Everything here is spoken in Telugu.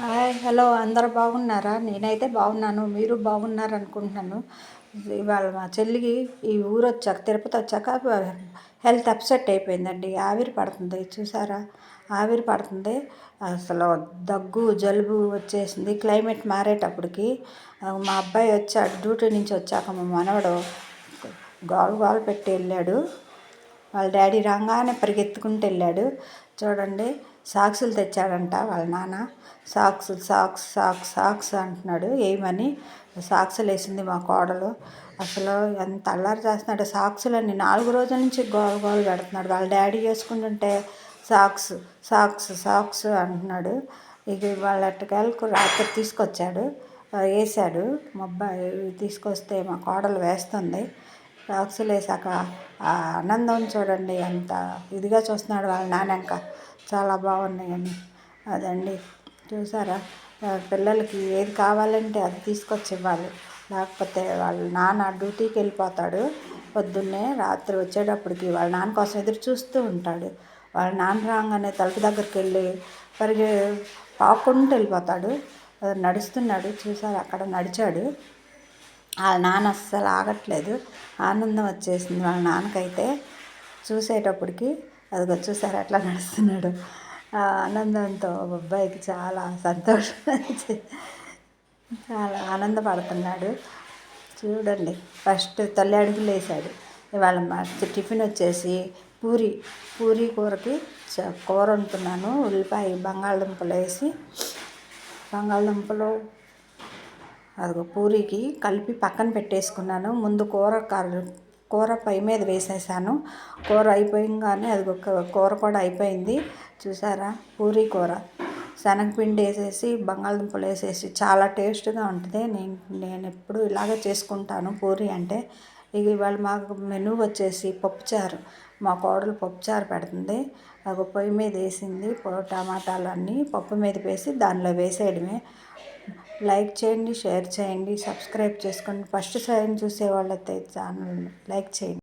హాయ్ హలో అందరు బాగున్నారా? నేనైతే బాగున్నాను మీరు బాగున్నారు అనుకుంటున్నాను ఇవాళ మా చెల్లికి ఈ ఊరు వచ్చాక తిరుపతి వచ్చాక హెల్త్ అప్సెట్ అయిపోయిందండి. ఆవిరి పడుతుంది చూసారా? ఆవిరి పడుతుంది. అసలు దగ్గు జలుబు వచ్చేసింది. క్లైమేట్ మారేటప్పటికి మా అబ్బాయి వచ్చాడు డ్యూటీ నుంచి వచ్చాక మా మనవడు గోల గోల పెట్టి వెళ్ళాడు. వాళ్ళ డాడీ రాగానే పరిగెత్తుకుంటూ వెళ్ళాడు. చూడండి సాక్సులు తెచ్చాడంట వాళ్ళ నాన్న. సాక్స్ సాక్స్ సాక్స్ సాక్స్ అంటున్నాడు. ఏమని? సాక్సులు వేసింది మా కోడలు. అసలు ఎంత అల్లరి చేస్తున్నాడు. సాక్సులన్నీ నాలుగు రోజుల నుంచి గోల గోలు పెడుతున్నాడు. వాళ్ళ డాడీ చేసుకుంటుంటే సాక్స్ సాక్స్ సాక్స్ అంటున్నాడు. ఇక వాళ్ళ ఎట్టకేలకు రాత్రి తీసుకొచ్చాడు. వేసాడు మా అబ్బాయి తీసుకొస్తే మా కోడలు వేస్తుంది. సాక్సులు వేసాక ఆ ఆనందం చూడండి ఎంత ఇదిగా చూస్తున్నాడు వాళ్ళ నాన్నక చాలా బాగున్నాయని అదండి. చూసారా? పిల్లలకి ఏది కావాలంటే అది తీసుకొచ్చి ఇవ్వాలి లేకపోతే వాళ్ళ నాన్న డ్యూటీకి వెళ్ళిపోతాడు. పొద్దున్నే రాత్రి వచ్చేటప్పటికి వాళ్ళ నాన్న కోసం ఎదురు చూస్తూ ఉంటాడు. వాళ్ళ నాన్న రాగానే తలుపు దగ్గరికి వెళ్ళి పరిగె పాక్కుంటూ వెళ్ళిపోతాడు. నడుస్తున్నాడు. చూసారు? అక్కడ నడిచాడు. వాళ్ళ నాన్న అస్సలు ఆగట్లేదు. ఆనందం వచ్చేసింది వాళ్ళ నాన్నకైతే. చూసేటప్పటికి అదిగో చూసారు అట్లా నడుస్తున్నాడు. ఆ ఆనందంతో అబ్బాయికి చాలా సంతోషం చాలా ఆనందపడుతున్నాడు. చూడండి ఫస్ట్ తల్లి అడుగులు వేసాడు ఇవాళ టిఫిన్ వచ్చేసి పూరి పూరి కూరకి కూర వండుతున్నాను. ఉల్లిపాయ బంగాళదుంపలు వేసి బంగాళదుంపలు అదిగో పూరికి కలిపి పక్కన పెట్టేసుకున్నాను. ముందు కూర కూర పై మీద వేసేసాను. కూర అయిపోయింగానే అది ఒక కూర కూడా అయిపోయింది. చూసారా? పూరీ కూర. శనగపిండి వేసేసి బంగాళదుంపలు వేసేసి చాలా టేస్ట్గా ఉంటుంది. నేను నేను ఎప్పుడు ఇలాగే చేసుకుంటాను పూరి అంటే. ఇక ఇవాళ మాకు మెనూ వచ్చేసి పప్పుచారు. మా కోడలు పప్పుచారు పెడుతుంది. ఒక పొయ్యి మీద వేసింది. టమాటాలు అన్నీ పప్పు మీద వేసి దానిలో వేసేయడమే. లైక్ చేయండి షేర్ చేయండి సబ్స్క్రైబ్ చేసుకోండి. ఫస్ట్ టైం చూసే వాళ్ళైతే ఛానల్ లైక్ చేయండి.